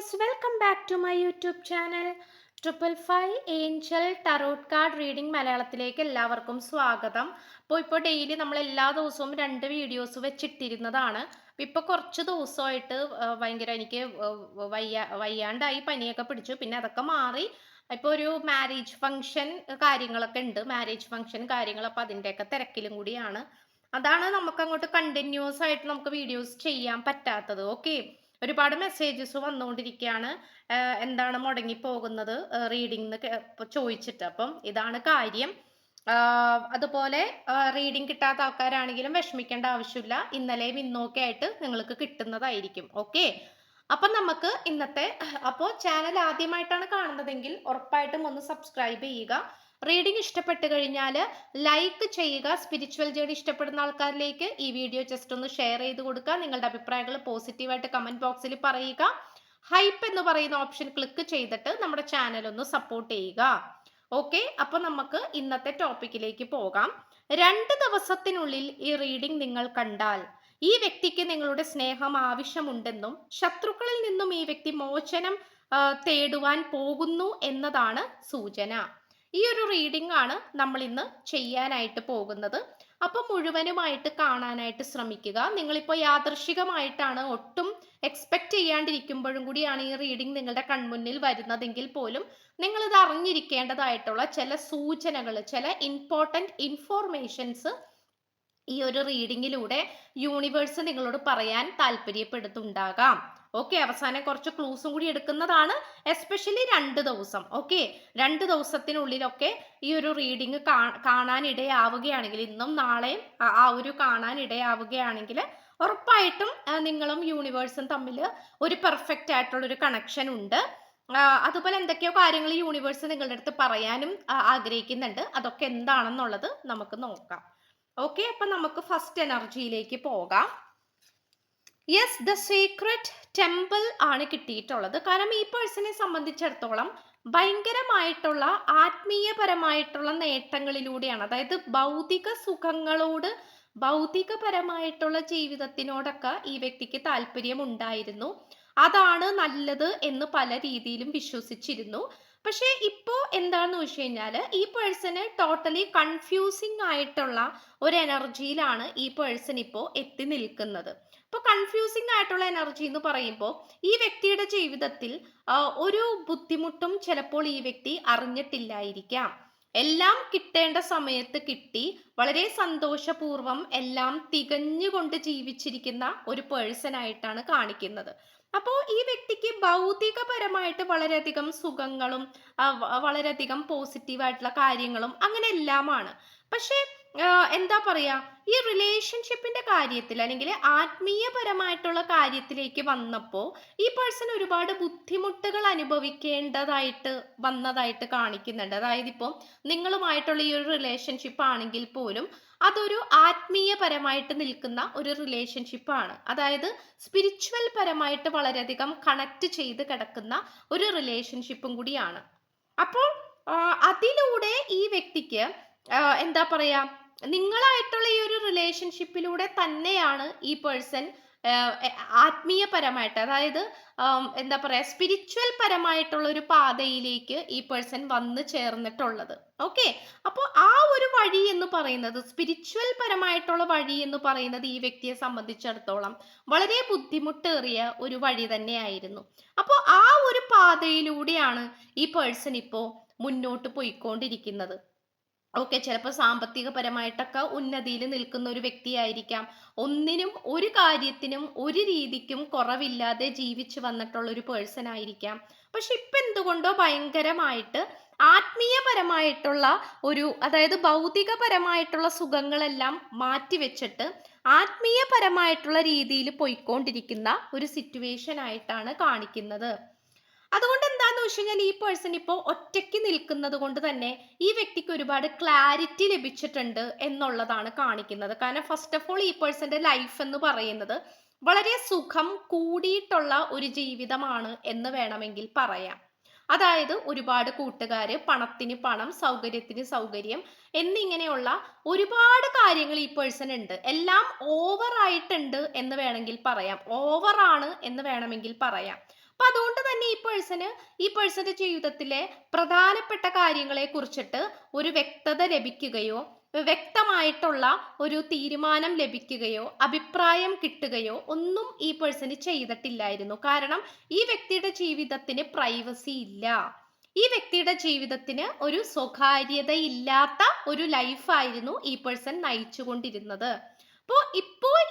Guys welcome back to my YouTube channel triple five angel tarot card reading മലയാളത്തിലേക്ക് എല്ലാവർക്കും സ്വാഗതം. അപ്പോൾ ഇപ്പോൾ ഡെയിലി നമ്മൾ എല്ലാ ദിവസവും രണ്ട് വീഡിയോസ് വെച്ചിട്ടിരുന്നതാണ്. അപ്പോൾ ഇപ്പോൾ കുറച്ച് ദിവസമായിട്ട് ഭയങ്കര എനിക്ക് വയ്യ വയ്യാണ്ടായി പനിയൊക്കെ പിടിച്ചു. പിന്നെ അതൊക്കെ മാറി. ഇപ്പോൾ ഒരു മാരേജ് ഫംഗ്ഷൻ കാര്യങ്ങളൊക്കെ ഉണ്ട്. മാരേജ് ഫംഗ്ഷൻ കാര്യങ്ങൾ അപ്പോൾ അതിന്റെയൊക്കെ തിരക്കിലും കൂടിയാണ്. അതാണ് നമുക്ക് അങ്ങോട്ട് കണ്ടിന്യൂസ് ആയിട്ട് നമുക്ക് വീഡിയോസ് ചെയ്യാൻ പറ്റാത്തത്. ഓക്കെ ഒരുപാട് മെസ്സേജസ് വന്നുകൊണ്ടിരിക്കുകയാണ് എന്താണ് മുടങ്ങി പോകുന്നത് റീഡിംഗ് ചോദിച്ചിട്ട് അപ്പം ഇതാണ് കാര്യം. അതുപോലെ റീഡിംഗ് കിട്ടാത്ത ആൾക്കാരാണെങ്കിലും വിഷമിക്കേണ്ട ആവശ്യമില്ല. ഇന്നലെയും ഇന്നൊക്കെ ആയിട്ട് നിങ്ങൾക്ക് കിട്ടുന്നതായിരിക്കും. ഓക്കെ അപ്പൊ നമുക്ക് ഇന്നത്തെ അപ്പോൾ ചാനൽ ആദ്യമായിട്ടാണ് കാണുന്നതെങ്കിൽ ഉറപ്പായിട്ടും ഒന്ന് സബ്സ്ക്രൈബ് ചെയ്യുക. റീഡിംഗ് ഇഷ്ടപ്പെട്ട് കഴിഞ്ഞാൽ ലൈക്ക് ചെയ്യുക. സ്പിരിച്വൽ ജേണി ഇഷ്ടപ്പെടുന്ന ആൾക്കാരിലേക്ക് ഈ വീഡിയോ ജസ്റ്റ് ഒന്ന് ഷെയർ ചെയ്ത് കൊടുക്കുക. നിങ്ങളുടെ അഭിപ്രായങ്ങൾ പോസിറ്റീവായിട്ട് കമന്റ് ബോക്സിൽ പറയുക. ഹൈപ്പ് എന്ന് പറയുന്ന ഓപ്ഷൻ ക്ലിക്ക് ചെയ്തിട്ട് നമ്മുടെ ചാനൽ ഒന്ന് സപ്പോർട്ട് ചെയ്യുക. ഓക്കെ അപ്പൊ നമുക്ക് ഇന്നത്തെ ടോപ്പിക്കിലേക്ക് പോകാം. രണ്ട് ദിവസത്തിനുള്ളിൽ ഈ റീഡിംഗ് നിങ്ങൾ കണ്ടാൽ ഈ വ്യക്തിക്ക് നിങ്ങളുടെ സ്നേഹം ആവശ്യമുണ്ടെന്നും ശത്രുക്കളിൽ നിന്നും ഈ വ്യക്തി മോചനം തേടുവാൻ പോകുന്നു എന്നതാണ് സൂചന. ഈ ഒരു റീഡിംഗ് ആണ് നമ്മൾ ഇന്ന് ചെയ്യാനായിട്ട് പോകുന്നത്. അപ്പോൾ മുഴുവനുമായിട്ട് കാണാനായിട്ട് ശ്രമിക്കുക. നിങ്ങളിപ്പോൾ യാദൃശികമായിട്ടാണ് ഒട്ടും എക്സ്പെക്ട് ചെയ്യാണ്ടിരിക്കുമ്പോഴും കൂടിയാണ് ഈ റീഡിംഗ് നിങ്ങളുടെ കൺമുന്നിൽ വരുന്നതെങ്കിൽ പോലും നിങ്ങളിത് അറിഞ്ഞിരിക്കേണ്ടതായിട്ടുള്ള ചില സൂചനകൾ ചില ഇമ്പോർട്ടന്റ് ഇൻഫോർമേഷൻസ് ഈ ഒരു റീഡിങ്ങിലൂടെ യൂണിവേഴ്സ് നിങ്ങളോട് പറയാൻ താല്പര്യപ്പെടുത്തുണ്ടാകാം ഓക്കെ അവസാനം കുറച്ച് ക്ലൂസും കൂടി എടുക്കുന്നതാണ് എസ്പെഷ്യലി രണ്ട് ദിവസം. ഓക്കെ രണ്ട് ദിവസത്തിനുള്ളിലൊക്കെ ഈ ഒരു റീഡിങ് കാണാൻ ഇടയാവുകയാണെങ്കിൽ ഇന്നും നാളെയും ആ ഒരു കാണാനിടയാവുകയാണെങ്കിൽ ഉറപ്പായിട്ടും നിങ്ങളും യൂണിവേഴ്സും തമ്മിൽ ഒരു പെർഫെക്റ്റ് ആയിട്ടുള്ളൊരു കണക്ഷൻ ഉണ്ട്. അതുപോലെ എന്തൊക്കെയോ കാര്യങ്ങൾ യൂണിവേഴ്സ് നിങ്ങളുടെ അടുത്ത് പറയാനും ആഗ്രഹിക്കുന്നുണ്ട്. അതൊക്കെ എന്താണെന്നുള്ളത് നമുക്ക് നോക്കാം. ഓക്കെ അപ്പൊ നമുക്ക് ഫസ്റ്റ് എനർജിയിലേക്ക് പോകാം. യെസ് ദ സീക്രട്ട് ടെമ്പിൾ ആണ് കിട്ടിയിട്ടുള്ളത്. കാരണം ഈ പേഴ്സണെ സംബന്ധിച്ചിടത്തോളം ഭയങ്കരമായിട്ടുള്ള ആത്മീയപരമായിട്ടുള്ള നേട്ടങ്ങളിലൂടെയാണ്. അതായത് ഭൗതിക സുഖങ്ങളോട് ഭൗതികപരമായിട്ടുള്ള ജീവിതത്തിനോടൊക്കെ ഈ വ്യക്തിക്ക് താല്പര്യം ഉണ്ടായിരുന്നു അതാണ് നല്ലത് എന്ന് പല രീതിയിലും വിശ്വസിച്ചിരുന്നു. പക്ഷേ ഇപ്പോൾ എന്താണെന്ന് വെച്ച് കഴിഞ്ഞാൽ ഈ പേഴ്സണ് ടോട്ടലി കൺഫ്യൂസിങ് ആയിട്ടുള്ള ഒരു എനർജിയിലാണ് ഈ പേഴ്സൺ ഇപ്പോൾ എത്തി നിൽക്കുന്നത്. ഇപ്പോൾ കൺഫ്യൂസിങ് ആയിട്ടുള്ള എനർജി എന്ന് പറയുമ്പോൾ ഈ വ്യക്തിയുടെ ജീവിതത്തിൽ ഒരു ബുദ്ധിമുട്ടും ചിലപ്പോൾ ഈ വ്യക്തി അറിഞ്ഞിട്ടില്ലായിരിക്കാം. എല്ലാം കിട്ടേണ്ട സമയത്ത് കിട്ടി വളരെ സന്തോഷപൂർവം എല്ലാം തികഞ്ഞുകൊണ്ട് ജീവിച്ചിരിക്കുന്ന ഒരു പേഴ്സൺ ആയിട്ടാണ് കാണിക്കുന്നത്. അപ്പോൾ ഈ വ്യക്തിക്ക് ഭൗതികപരമായിട്ട് വളരെയധികം സുഖങ്ങളും വളരെയധികം പോസിറ്റീവായിട്ടുള്ള കാര്യങ്ങളും അങ്ങനെ എല്ലാമാണ്. പക്ഷേ എന്താ പറയാ? ഈ റിലേഷൻഷിപ്പിന്റെ കാര്യത്തിൽ അല്ലെങ്കിൽ ആത്മീയപരമായിട്ടുള്ള കാര്യത്തിലേക്ക് വന്നപ്പോൾ ഈ പേഴ്സൺ ഒരുപാട് ബുദ്ധിമുട്ടുകൾ അനുഭവിക്കേണ്ടതായിട്ട് വന്നതായിട്ട് കാണിക്കുന്നുണ്ട്. അതായത് ഇപ്പോൾ നിങ്ങളുമായിട്ടുള്ള ഈ ഒരു റിലേഷൻഷിപ്പ് ആണെങ്കിൽ പോലും അതൊരു ആത്മീയപരമായിട്ട് നിൽക്കുന്ന ഒരു റിലേഷൻഷിപ്പ് ആണ്. അതായത് സ്പിരിച്വൽ പരമായിട്ട് വളരെയധികം കണക്ട് ചെയ്ത് കിടക്കുന്ന ഒരു റിലേഷൻഷിപ്പും കൂടിയാണ്. അപ്പോൾ അതിലൂടെ ഈ വ്യക്തിക്ക് എന്താ പറയാ? നിങ്ങളായിട്ടുള്ള ഈ ഒരു റിലേഷൻഷിപ്പിലൂടെ തന്നെയാണ് ഈ പേഴ്സൺ ആത്മീയപരമായിട്ട് അതായത് എന്താ പറയാ സ്പിരിച്വൽ പരമായിട്ടുള്ള ഒരു പാതയിലേക്ക് ഈ പേഴ്സൺ വന്ന് ചേർന്നിട്ടുള്ളത്. ഓക്കെ അപ്പോൾ ആ ഒരു വഴി എന്ന് പറയുന്നത് സ്പിരിച്വൽ പരമായിട്ടുള്ള വഴി എന്ന് പറയുന്നത് ഈ വ്യക്തിയെ സംബന്ധിച്ചിടത്തോളം വളരെ ബുദ്ധിമുട്ടേറിയ ഒരു വഴി തന്നെയായിരുന്നു. അപ്പോൾ ആ ഒരു പാതയിലൂടെയാണ് ഈ പേഴ്സൺ ഇപ്പോൾ മുന്നോട്ട് പോയിക്കൊണ്ടിരിക്കുന്നത്. ഓക്കെ ചിലപ്പോൾ സാമ്പത്തികപരമായിട്ടൊക്കെ ഉന്നതിയിൽ നിൽക്കുന്ന ഒരു വ്യക്തിയായിരിക്കാം. ഒന്നിനും ഒരു കാര്യത്തിനും ഒരു രീതിക്കും കുറവില്ലാതെ ജീവിച്ചു വന്നിട്ടുള്ള ഒരു പേഴ്സൺ ആയിരിക്കാം. പക്ഷെ ഇപ്പം എന്തുകൊണ്ടോ ഭയങ്കരമായിട്ട് ആത്മീയപരമായിട്ടുള്ള ഒരു അതായത് ഭൗതികപരമായിട്ടുള്ള സുഖങ്ങളെല്ലാം മാറ്റിവെച്ചിട്ട് ആത്മീയപരമായിട്ടുള്ള രീതിയിൽ പോയിക്കൊണ്ടിരിക്കുന്ന ഒരു സിറ്റുവേഷൻ ആയിട്ടാണ് കാണിക്കുന്നത്. അതുകൊണ്ട് എന്താന്ന് വെച്ച് കഴിഞ്ഞാൽ ഈ പേഴ്സൺ ഇപ്പോൾ ഒറ്റയ്ക്ക് നിൽക്കുന്നത് കൊണ്ട് തന്നെ ഈ വ്യക്തിക്ക് ഒരുപാട് ക്ലാരിറ്റി ലഭിച്ചിട്ടുണ്ട് എന്നുള്ളതാണ് കാണിക്കുന്നത്. കാരണം ഫസ്റ്റ് ഓഫ് ഓൾ ഈ പേഴ്സന്റെ ലൈഫ് എന്ന് പറയുന്നത് വളരെ സുഖം കൂടിയിട്ടുള്ള ഒരു ജീവിതമാണ് എന്ന് വേണമെങ്കിൽ പറയാം. അതായത് ഒരുപാട് കൂട്ടുകാര് പണത്തിന് പണം സൗകര്യത്തിന് സൗകര്യം എന്നിങ്ങനെയുള്ള ഒരുപാട് കാര്യങ്ങൾ ഈ പേഴ്സൺ ഉണ്ട്. എല്ലാം ഓവർ ആയിട്ടുണ്ട് എന്ന് വേണമെങ്കിൽ പറയാം. ഓവറാണ് എന്ന് വേണമെങ്കിൽ പറയാം. അപ്പൊ അതുകൊണ്ട് തന്നെ ഈ പേഴ്സന് ഈ പേഴ്സന്റെ ജീവിതത്തിലെ പ്രധാനപ്പെട്ട കാര്യങ്ങളെ കുറിച്ചിട്ട് ഒരു വ്യക്തത ലഭിക്കുകയോ വ്യക്തമായിട്ടുള്ള ഒരു തീരുമാനം ലഭിക്കുകയോ അഭിപ്രായം കിട്ടുകയോ ഒന്നും ഈ പേഴ്സന് ചെയ്തിട്ടില്ലായിരുന്നു. കാരണം ഈ വ്യക്തിയുടെ ജീവിതത്തിന് പ്രൈവസി ഇല്ല. ഈ വ്യക്തിയുടെ ജീവിതത്തിന് ഒരു സ്വകാര്യതയില്ലാത്ത ഒരു ലൈഫായിരുന്നു ഈ പേഴ്സൺ നയിച്ചുകൊണ്ടിരുന്നത്. അപ്പോൾ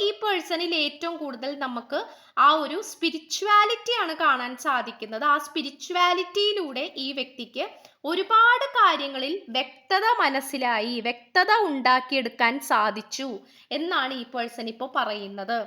ഈ പേഴ്സണിൽ ഏറ്റവും കൂടുതൽ നമുക്ക് ആ ഒരു സ്പിരിച്വാലിറ്റി ആണ് കാണാൻ സാധിക്കുന്നത്. ആ സ്പിരിച്വാലിറ്റിയിലൂടെ ഈ വ്യക്തിക്ക് ഒരുപാട് കാര്യങ്ങളിൽ വ്യക്തത മനസ്സിലായി വ്യക്തത ഉണ്ടാക്കിയെടുക്കാൻ സാധിച്ചു എന്നാണ് ഈ പേഴ്സൺ ഇപ്പോൾ പറയുന്നത്.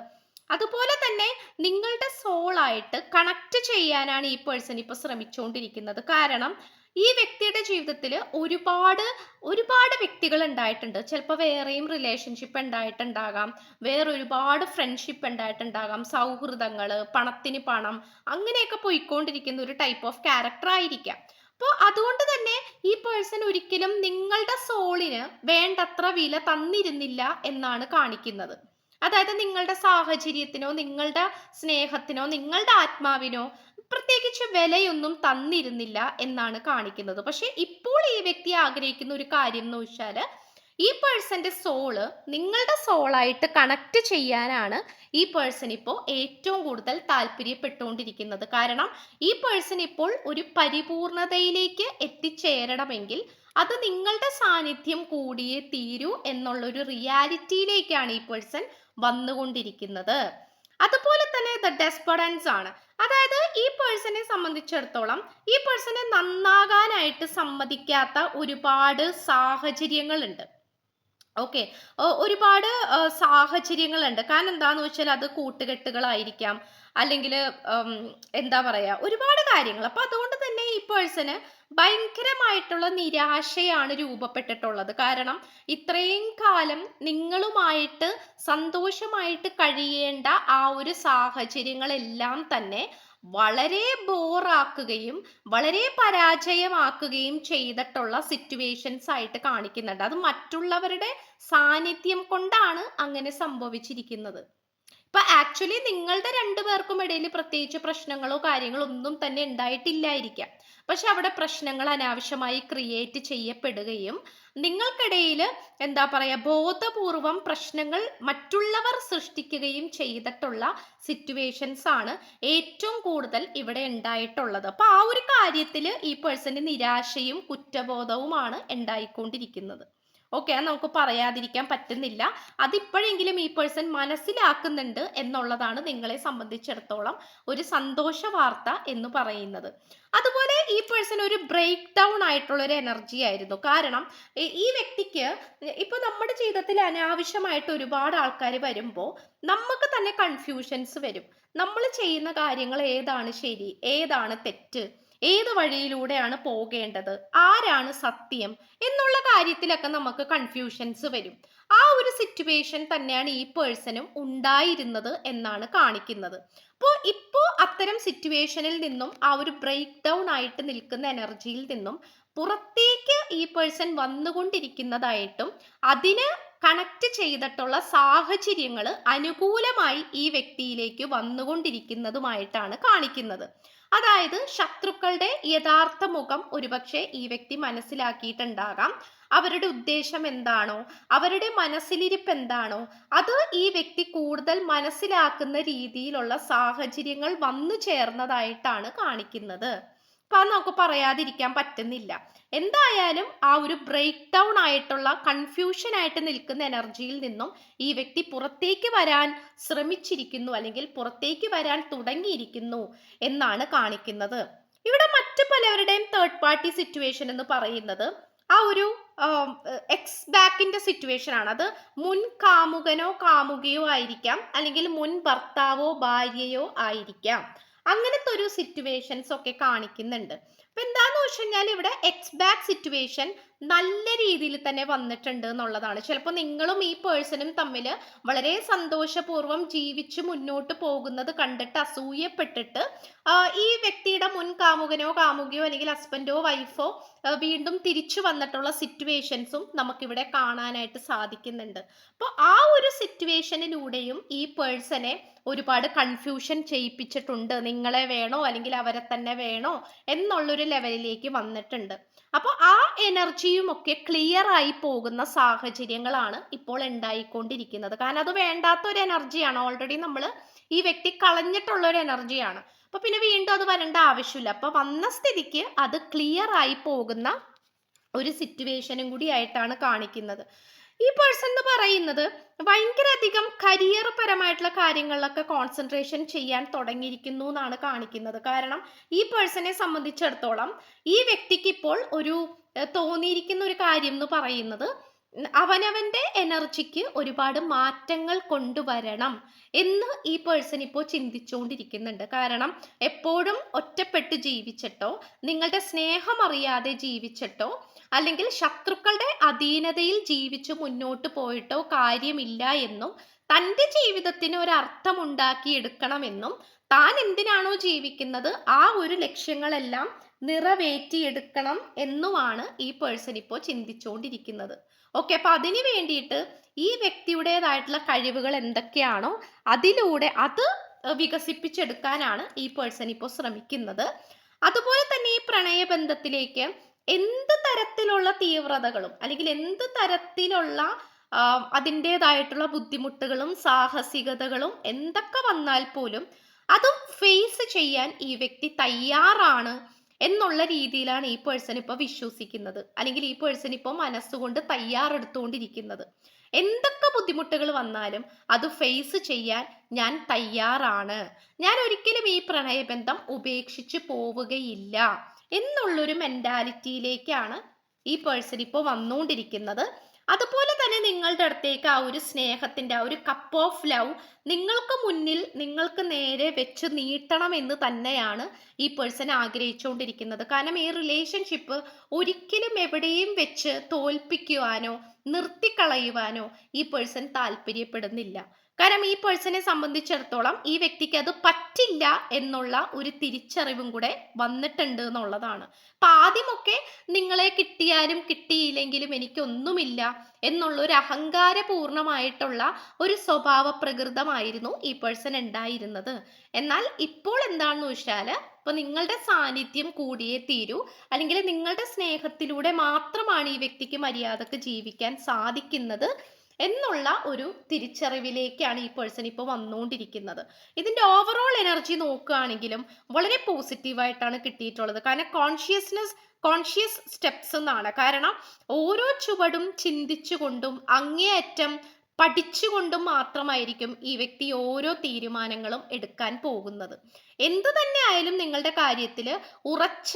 അതുപോലെ തന്നെ നിങ്ങളുടെ സോളായിട്ട് കണക്ട് ചെയ്യാനാണ് ഈ പേഴ്സൺ ഇപ്പോൾ ശ്രമിച്ചുകൊണ്ടിരിക്കുന്നത്. കാരണം ഈ വ്യക്തിയുടെ ജീവിതത്തിൽ ഒരുപാട് ഒരുപാട് വ്യക്തികൾ ഉണ്ടായിട്ടുണ്ട്. ചിലപ്പോൾ വേറെയും റിലേഷൻഷിപ്പ് ഉണ്ടായിട്ടുണ്ടാകാം. വേറെ ഒരുപാട് ഫ്രണ്ട്ഷിപ്പ് ഉണ്ടായിട്ടുണ്ടാകാം. സൗഹൃദങ്ങൾ പണത്തിന് പണം അങ്ങനെയൊക്കെ പോയിക്കൊണ്ടിരിക്കുന്ന ഒരു ടൈപ്പ് ഓഫ് ക്യാരക്ടർ ആയിരിക്കാം. അപ്പോൾ അതുകൊണ്ട് തന്നെ ഈ പേഴ്സൺ ഒരിക്കലും നിങ്ങളുടെ സോളിന് വേണ്ടത്ര വില തന്നിരുന്നില്ല എന്നാണ് കാണിക്കുന്നത്. അതായത് നിങ്ങളുടെ സാഹചര്യത്തിനോ നിങ്ങളുടെ സ്നേഹത്തിനോ നിങ്ങളുടെ ആത്മാവിനോ പ്രത്യേകിച്ച് വിലയൊന്നും തന്നിരുന്നില്ല എന്നാണ് കാണിക്കുന്നത്. പക്ഷെ ഇപ്പോൾ ഈ വ്യക്തി ആഗ്രഹിക്കുന്ന ഒരു കാര്യം എന്ന് വെച്ചാൽ ഈ പേഴ്സന്റെ സോൾ നിങ്ങളുടെ സോളായിട്ട് കണക്ട് ചെയ്യാനാണ് ഈ പേഴ്സൺ ഇപ്പോൾ ഏറ്റവും കൂടുതൽ താല്പര്യപ്പെട്ടുകൊണ്ടിരിക്കുന്നത്. കാരണം ഈ പേഴ്സൺ ഇപ്പോൾ ഒരു പരിപൂർണതയിലേക്ക് എത്തിച്ചേരണമെങ്കിൽ അത് നിങ്ങളുടെ സാന്നിധ്യം കൂടിയേ തീരൂ എന്നുള്ളൊരു റിയാലിറ്റിയിലേക്കാണ് ഈ പേഴ്സൺ വന്നുകൊണ്ടിരിക്കുന്നത്. അതുപോലെ തന്നെ ദ ഡെസ്പെറൻസ് ആണ്. അതായത് ഈ പേഴ്സണെ സംബന്ധിച്ചിടത്തോളം ഈ പേഴ്സണെ നന്നാകാനായിട്ട് സമ്മതിക്കാത്ത ഒരുപാട് സാഹചര്യങ്ങളുണ്ട്. ഓക്കെ ഒരുപാട് സാഹചര്യങ്ങളുണ്ട്. കാരണം എന്താന്ന് വെച്ചാൽ അത് കൂട്ടുകെട്ടുകളായിരിക്കാം. അല്ലെങ്കിൽ എന്താ പറയുക ഒരുപാട് കാര്യങ്ങൾ അപ്പം അതുകൊണ്ട് തന്നെ ഈ പേഴ്സന് ഭയങ്കരമായിട്ടുള്ള നിരാശയാണ് രൂപപ്പെട്ടിട്ടുള്ളത്. കാരണം ഇത്രയും കാലം നിങ്ങളുമായിട്ട് സന്തോഷമായിട്ട് കഴിയേണ്ട ആ ഒരു സാഹചര്യങ്ങളെല്ലാം തന്നെ വളരെ ബോറാക്കുകയും വളരെ പരാജയമാക്കുകയും ചെയ്തിട്ടുള്ള സിറ്റുവേഷൻസ് ആയിട്ട് കാണിക്കുന്നുണ്ട്. അത് മറ്റുള്ളവരുടെ സാന്നിധ്യം കൊണ്ടാണ് അങ്ങനെ സംഭവിച്ചിരിക്കുന്നത്. ഇപ്പൊ ആക്ച്വലി നിങ്ങളുടെ രണ്ടുപേർക്കും ഇടയിൽ പ്രത്യേകിച്ച് പ്രശ്നങ്ങളോ കാര്യങ്ങളോ ഒന്നും തന്നെ ഉണ്ടായിട്ടില്ലായിരിക്കാം. പക്ഷെ അവിടെ പ്രശ്നങ്ങൾ അനാവശ്യമായി ക്രിയേറ്റ് ചെയ്യപ്പെടുകയും നിങ്ങൾക്കിടയിൽ എന്താ പറയുക ബോധപൂർവം പ്രശ്നങ്ങൾ മറ്റുള്ളവർ സൃഷ്ടിക്കുകയും ചെയ്തിട്ടുള്ള സിറ്റുവേഷൻസ് ആണ് ഏറ്റവും കൂടുതൽ ഇവിടെ ഉണ്ടായിട്ടുള്ളത്. അപ്പൊ ആ ഒരു കാര്യത്തിൽ ഈ പേഴ്സന്റെ നിരാശയും കുറ്റബോധവുമാണ് ഉണ്ടായിക്കൊണ്ടിരിക്കുന്നത്. ഓക്കെ അത് നമുക്ക് പറയാതിരിക്കാൻ പറ്റുന്നില്ല. അതിപ്പോഴെങ്കിലും ഈ പേഴ്സൺ മനസ്സിലാക്കുന്നുണ്ട് എന്നുള്ളതാണ് നിങ്ങളെ സംബന്ധിച്ചിടത്തോളം ഒരു സന്തോഷ വാർത്ത എന്ന് പറയുന്നത്. അതുപോലെ ഈ പേഴ്സൺ ഒരു ബ്രേക്ക് ഡൗൺ ആയിട്ടുള്ള ഒരു എനർജി ആയിരുന്നു. കാരണം ഈ വ്യക്തിക്ക് ഇപ്പൊ നമ്മുടെ ജീവിതത്തിൽ അനാവശ്യമായിട്ട് ഒരുപാട് ആൾക്കാർ വരുമ്പോൾ നമുക്ക് തന്നെ കൺഫ്യൂഷൻസ് വരും. നമ്മൾ ചെയ്യുന്ന കാര്യങ്ങൾ ഏതാണ് ശരി ഏതാണ് തെറ്റ്? ഏത് വഴിയിലൂടെയാണ് പോകേണ്ടത്? ആരാണ് സത്യം? എന്നുള്ള കാര്യത്തിലൊക്കെ നമുക്ക് കൺഫ്യൂഷൻസ് വരും. ആ ഒരു സിറ്റുവേഷൻ തന്നെയാണ് ഈ പേഴ്സണും ഉണ്ടായിരുന്നത് എന്നാണ് കാണിക്കുന്നത്. അപ്പോൾ ഇപ്പോൾ അത്തരം സിറ്റുവേഷനിൽ നിന്നും ആ ഒരു ബ്രേക്ക് ഡൗൺ ആയിട്ട് നിൽക്കുന്ന എനർജിയിൽ നിന്നും പുറത്തേക്ക് ഈ പേഴ്സൺ വന്നുകൊണ്ടിരിക്കുന്നതായിട്ടും അതിന് കണക്ട് ചെയ്തിട്ടുള്ള സാഹചര്യങ്ങൾ അനുകൂലമായി ഈ വ്യക്തിയിലേക്ക് വന്നുകൊണ്ടിരിക്കുന്നതുമായിട്ടാണ് കാണിക്കുന്നത്. അതായത് ശത്രുക്കളുടെ യഥാർത്ഥ മുഖം ഒരുപക്ഷെ ഈ വ്യക്തി മനസ്സിലാക്കിയിട്ടുണ്ടാകാം. അവരുടെ ഉദ്ദേശം എന്താണോ? അവരുടെ മനസ്സിലിരിപ്പ് എന്താണോ? അത് ഈ വ്യക്തി കൂടുതൽ മനസ്സിലാക്കുന്ന രീതിയിലുള്ള സാഹചര്യങ്ങൾ വന്നു ചേർന്നതായിട്ടാണ് കാണിക്കുന്നത്. അപ്പൊ നമുക്ക് പറയാതിരിക്കാൻ പറ്റുന്നില്ല. എന്തായാലും ആ ഒരു ബ്രേക്ക് ഡൗൺ ആയിട്ടുള്ള കൺഫ്യൂഷൻ ആയിട്ട് നിൽക്കുന്ന എനർജിയിൽ നിന്നും ഈ വ്യക്തി പുറത്തേക്ക് വരാൻ ശ്രമിച്ചിരിക്കുന്നു അല്ലെങ്കിൽ പുറത്തേക്ക് വരാൻ തുടങ്ങിയിരിക്കുന്നു എന്നാണ് കാണിക്കുന്നത്. ഇവിടെ മറ്റു പലവരുടെയും തേർഡ് പാർട്ടി സിറ്റുവേഷൻ എന്ന് പറയുന്നത് ആ ഒരു എക്സ് ബാക്കിന്റെ സിറ്റുവേഷൻ ആണ്. അത് മുൻ കാമുകനോ കാമുകയോ ആയിരിക്കാം അല്ലെങ്കിൽ മുൻ ഭർത്താവോ ഭാര്യയോ ആയിരിക്കാം. അങ്ങനത്തെ ഒരു സിറ്റുവേഷൻസ് ഒക്കെ കാണിക്കുന്നുണ്ട്. അപ്പൊ എന്താന്ന് വെച്ച് കഴിഞ്ഞാൽ ഇവിടെ എക്സ് ബാക്ക് സിറ്റുവേഷൻ നല്ല രീതിയിൽ തന്നെ വന്നിട്ടുണ്ട് എന്നുള്ളതാണ്. ചിലപ്പോൾ നിങ്ങളും ഈ പേഴ്സണും തമ്മിൽ വളരെ സന്തോഷപൂർവം ജീവിച്ച് മുന്നോട്ട് പോകുന്നത് കണ്ടിട്ട് അസൂയപ്പെട്ടിട്ട് ഈ വ്യക്തിയുടെ മുൻ കാമുകനോ കാമുകയോ അല്ലെങ്കിൽ ഹസ്ബൻഡോ വൈഫോ വീണ്ടും തിരിച്ചു വന്നിട്ടുള്ള സിറ്റുവേഷൻസും നമുക്കിവിടെ കാണാനായിട്ട് സാധിക്കുന്നുണ്ട്. അപ്പോൾ ആ ഒരു സിറ്റുവേഷനിലൂടെയും ഈ പേഴ്സണെ ഒരുപാട് കൺഫ്യൂഷൻ ചെയ്യിപ്പിച്ചിട്ടുണ്ട്. നിങ്ങളെ വേണോ? അല്ലെങ്കിൽ അവരെ തന്നെ വേണോ? എന്നുള്ളൊരു ലെവലിലേക്ക് വന്നിട്ടുണ്ട്. അപ്പോൾ ആ എനർജിയും ഒക്കെ ക്ലിയർ ആയി പോകുന്ന സാഹചര്യങ്ങളാണ് ഇപ്പോൾ ഉണ്ടായിക്കൊണ്ടിരിക്കുന്നത്. കാരണം അത് വേണ്ടാത്ത ഒരു എനർജിയാണ് ഓൾറെഡി നമ്മൾ ഈ വ്യക്തി കളഞ്ഞിട്ടുള്ള ഒരു എനർജിയാണ് അപ്പൊ പിന്നെ വീണ്ടും അത് വരേണ്ട ആവശ്യമില്ല. അപ്പൊ വന്ന സ്ഥിതിക്ക് അത് ക്ലിയർ ആയി പോകുന്ന ഒരു സിറ്റുവേഷനും കൂടി ആയിട്ടാണ് കാണിക്കുന്നത്. ഈ പേഴ്സൺ എന്ന് പറയുന്നത് ഭയങ്കര അധികം കരിയർ പരമായിട്ടുള്ള കാര്യങ്ങളിലൊക്കെ കോൺസെൻട്രേഷൻ ചെയ്യാൻ തുടങ്ങിയിരിക്കുന്നു എന്നാണ് കാണിക്കുന്നത്. കാരണം ഈ പേഴ്സണെ സംബന്ധിച്ചിടത്തോളം ഈ വ്യക്തിക്ക് ഇപ്പോൾ ഒരു തോന്നിയിരിക്കുന്ന ഒരു കാര്യം എന്ന് പറയുന്നത് അവനവന്റെ എനർജിക്ക് ഒരുപാട് മാറ്റങ്ങൾ കൊണ്ടുവരണം എന്ന് ഈ പേഴ്സൺ ഇപ്പോൾ ചിന്തിച്ചുകൊണ്ടിരിക്കുന്നുണ്ട് കാരണം എപ്പോഴും ഒറ്റപ്പെട്ട് ജീവിച്ചിട്ടോ നിങ്ങളുടെ സ്നേഹം അറിയാതെ ജീവിച്ചിട്ടോ അല്ലെങ്കിൽ ശത്രുക്കളുടെ അധീനതയിൽ ജീവിച്ചു മുന്നോട്ട് പോയിട്ടോ കാര്യമില്ല എന്നും തന്റെ ജീവിതത്തിന് ഒരു അർത്ഥമുണ്ടാക്കിയെടുക്കണമെന്നും താൻ എന്തിനാണോ ജീവിക്കുന്നത് ആ ഒരു ലക്ഷ്യങ്ങളെല്ലാം നിറവേറ്റിയെടുക്കണം എന്നുമാണ് ഈ പേഴ്സൺ ഇപ്പോൾ ചിന്തിച്ചുകൊണ്ടിരിക്കുന്നത് ഓക്കെ അപ്പൊ അതിന് വേണ്ടിയിട്ട് ഈ വ്യക്തിയുടേതായിട്ടുള്ള കഴിവുകൾ എന്തൊക്കെയാണോ അതിലൂടെ അത് വികസിപ്പിച്ചെടുക്കാനാണ് ഈ പേഴ്സൺ ഇപ്പോൾ ശ്രമിക്കുന്നത്. അതുപോലെ തന്നെ ഈ പ്രണയബന്ധത്തിലേക്ക് എന്ത് തരത്തിലുള്ള തീവ്രതകളും അല്ലെങ്കിൽ എന്ത് തരത്തിലുള്ള അതിന്റെതായിട്ടുള്ള ബുദ്ധിമുട്ടുകളും സാഹസികതകളും എന്തൊക്കെ വന്നാൽ പോലും അതും ഫേസ് ചെയ്യാൻ ഈ വ്യക്തി തയ്യാറാണ് എന്നുള്ള രീതിയിലാണ് ഈ പേഴ്സൺ ഇപ്പോൾ വിശ്വസിക്കുന്നത്. അല്ലെങ്കിൽ ഈ പേഴ്സൺ ഇപ്പോൾ മനസ്സുകൊണ്ട് തയ്യാറെടുത്തുകൊണ്ടിരിക്കുന്നത്. എന്തൊക്കെ ബുദ്ധിമുട്ടുകൾ വന്നാലും അത് ഫേസ് ചെയ്യാൻ ഞാൻ തയ്യാറാണ്. ഞാൻ ഒരിക്കലും ഈ പ്രണയബന്ധം ഉപേക്ഷിച്ച് പോവുകയില്ല എന്നുള്ളൊരു മെന്റാലിറ്റിയിലേക്കാണ് ഈ പേഴ്സൺ ഇപ്പോൾ വന്നുകൊണ്ടിരിക്കുന്നത്. അതുപോലെ തന്നെ നിങ്ങളുടെ അടുത്തേക്ക് ആ ഒരു സ്നേഹത്തിന്റെ ആ ഒരു കപ്പ് ഓഫ് ലവ് നിങ്ങൾക്ക് മുന്നിൽ നിങ്ങൾക്ക് നേരെ വെച്ച് നീട്ടണം എന്ന് തന്നെയാണ് ഈ പേഴ്സൺ ആഗ്രഹിച്ചുകൊണ്ടിരിക്കുന്നത്. കാരണം ഈ റിലേഷൻഷിപ്പ് ഒരിക്കലും എവിടെയും വെച്ച് തോൽപ്പിക്കുവാനോ നിർത്തിക്കളയുവാനോ ഈ പേഴ്സൺ താല്പര്യപ്പെടുന്നില്ല. കാരണം ഈ പേഴ്സണെ സംബന്ധിച്ചിടത്തോളം ഈ വ്യക്തിക്ക് അത് പറ്റില്ല എന്നുള്ള ഒരു തിരിച്ചറിവും കൂടെ വന്നിട്ടുണ്ട് എന്നുള്ളതാണ്. അപ്പൊ ആദ്യമൊക്കെ നിങ്ങളെ കിട്ടിയാലും കിട്ടിയില്ലെങ്കിലും എനിക്കൊന്നുമില്ല എന്നുള്ള ഒരു അഹങ്കാരപൂർണമായിട്ടുള്ള ഒരു സ്വഭാവ പ്രകൃതമായിരുന്നു ഈ പേഴ്സൺ ഉണ്ടായിരുന്നത്. എന്നാൽ ഇപ്പോൾ എന്താണെന്ന് വെച്ചാൽ ഇപ്പൊ നിങ്ങളുടെ സാന്നിധ്യം കൂടിയേ തീരൂ. അല്ലെങ്കിൽ നിങ്ങളുടെ സ്നേഹത്തിലൂടെ മാത്രമാണ് ഈ വ്യക്തിക്ക് മര്യാദയ്ക്ക് ജീവിക്കാൻ സാധിക്കുന്നത്. എന്നുള്ള ഒരു തിരിച്ചറിവിലേക്കാണ് ഈ പേഴ്സൺ ഇപ്പോൾ വന്നുകൊണ്ടിരിക്കുന്നത് ഇതിന്റെ ഓവറോൾ എനർജി നോക്കുകയാണെങ്കിലും വളരെ പോസിറ്റീവായിട്ടാണ് കിട്ടിയിട്ടുള്ളത്. കാരണം കോൺഷ്യസ്നെസ് കോൺഷ്യസ് സ്റ്റെപ്സ് എന്നാണ്. കാരണം ഓരോ ചുവടും ചിന്തിച്ചുകൊണ്ടും അങ്ങേയറ്റം പഠിച്ചുകൊണ്ടും മാത്രമായിരിക്കും ഈ വ്യക്തി ഓരോ തീരുമാനങ്ങളും എടുക്കാൻ പോകുന്നത്. എന്തു തന്നെ ആയാലും നിങ്ങളുടെ കാര്യത്തിൽ ഉറച്ച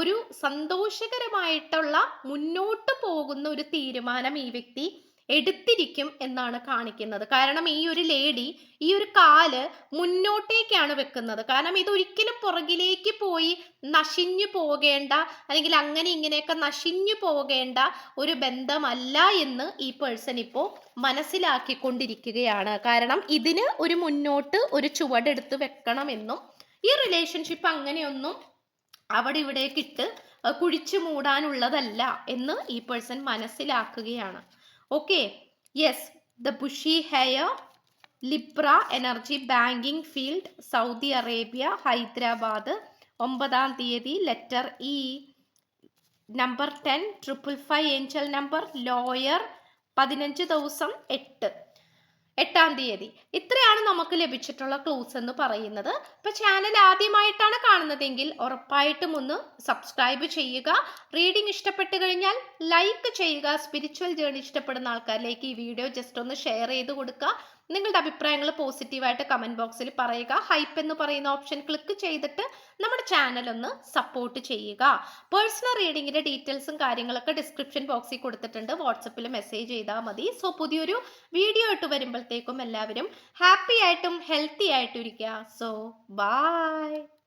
ഒരു സന്തോഷകരമായിട്ടുള്ള മുന്നോട്ട് പോകുന്ന ഒരു തീരുമാനം ഈ വ്യക്തി എടുത്തിരിക്കും എന്നാണ് കാണിക്കുന്നത്. കാരണം ഈ ഒരു ലേഡി ഈ ഒരു കാൽ മുന്നോട്ടേക്കാണ് വെക്കുന്നത്. കാരണം ഇതൊരിക്കലും പുറകിലേക്ക് പോയി നശിഞ്ഞു പോകേണ്ട അല്ലെങ്കിൽ അങ്ങനെ ഇങ്ങനെയൊക്കെ നശിഞ്ഞു പോകേണ്ട ഒരു ബന്ധമല്ല എന്ന് ഈ പേഴ്സൺ ഇപ്പോൾ മനസ്സിലാക്കിക്കൊണ്ടിരിക്കുകയാണ്. കാരണം ഇതിന് ഒരു മുന്നോട്ട് ഒരു ചുവടെടുത്ത് വെക്കണമെന്നും ഈ റിലേഷൻഷിപ്പ് അങ്ങനെയൊന്നും അവിടെ ഇവിടേക്കിട്ട് കുഴിച്ചു മൂടാനുള്ളതല്ല എന്ന് ഈ പേഴ്സൺ മനസ്സിലാക്കുകയാണ്. Okay yes the bushy hair Libra energy banking field Saudi Arabia Hyderabad ഒമ്പതാം തീയതി letter E number ten triple five angel number lawyer പതിനഞ്ച് ദിവസം എട്ട്. എട്ടാം തീയതി. ഇത്രയാണ് നമുക്ക് ലഭിച്ചിട്ടുള്ള ക്ലൂസ് എന്ന് പറയുന്നത്. ഇപ്പൊ ചാനൽ ആദ്യമായിട്ടാണ് കാണുന്നതെങ്കിൽ ഉറപ്പായിട്ടും ഒന്ന് സബ്സ്ക്രൈബ് ചെയ്യുക. റീഡിംഗ് ഇഷ്ടപ്പെട്ട് കഴിഞ്ഞാൽ ലൈക്ക് ചെയ്യുക. സ്പിരിച്വൽ ജേർണി ഇഷ്ടപ്പെടുന്ന ആൾക്കാരിലേക്ക് ഈ വീഡിയോ ജസ്റ്റ് ഒന്ന് ഷെയർ ചെയ്ത് കൊടുക്കുക. നിങ്ങളുടെ അഭിപ്രായങ്ങൾ പോസിറ്റീവായിട്ട് കമന്റ് ബോക്സിൽ പറയുക. ഹൈപ്പ് എന്ന് പറയുന്ന ഓപ്ഷൻ ക്ലിക്ക് ചെയ്തിട്ട് നമ്മുടെ ചാനൽ ഒന്ന് സപ്പോർട്ട് ചെയ്യുക. പേഴ്സണൽ റീഡിങ്ങിന്റെ ഡീറ്റെയിൽസും കാര്യങ്ങളൊക്കെ ഡിസ്ക്രിപ്ഷൻ ബോക്സിൽ കൊടുത്തിട്ടുണ്ട്. വാട്സപ്പിൽ മെസ്സേജ് ചെയ്താൽ മതി. സോ പുതിയൊരു വീഡിയോ ആയിട്ട് വരുമ്പോഴത്തേക്കും എല്ലാവരും ഹാപ്പി ആയിട്ടും ഹെൽത്തി ആയിട്ടും ഇരിക്കുക. So by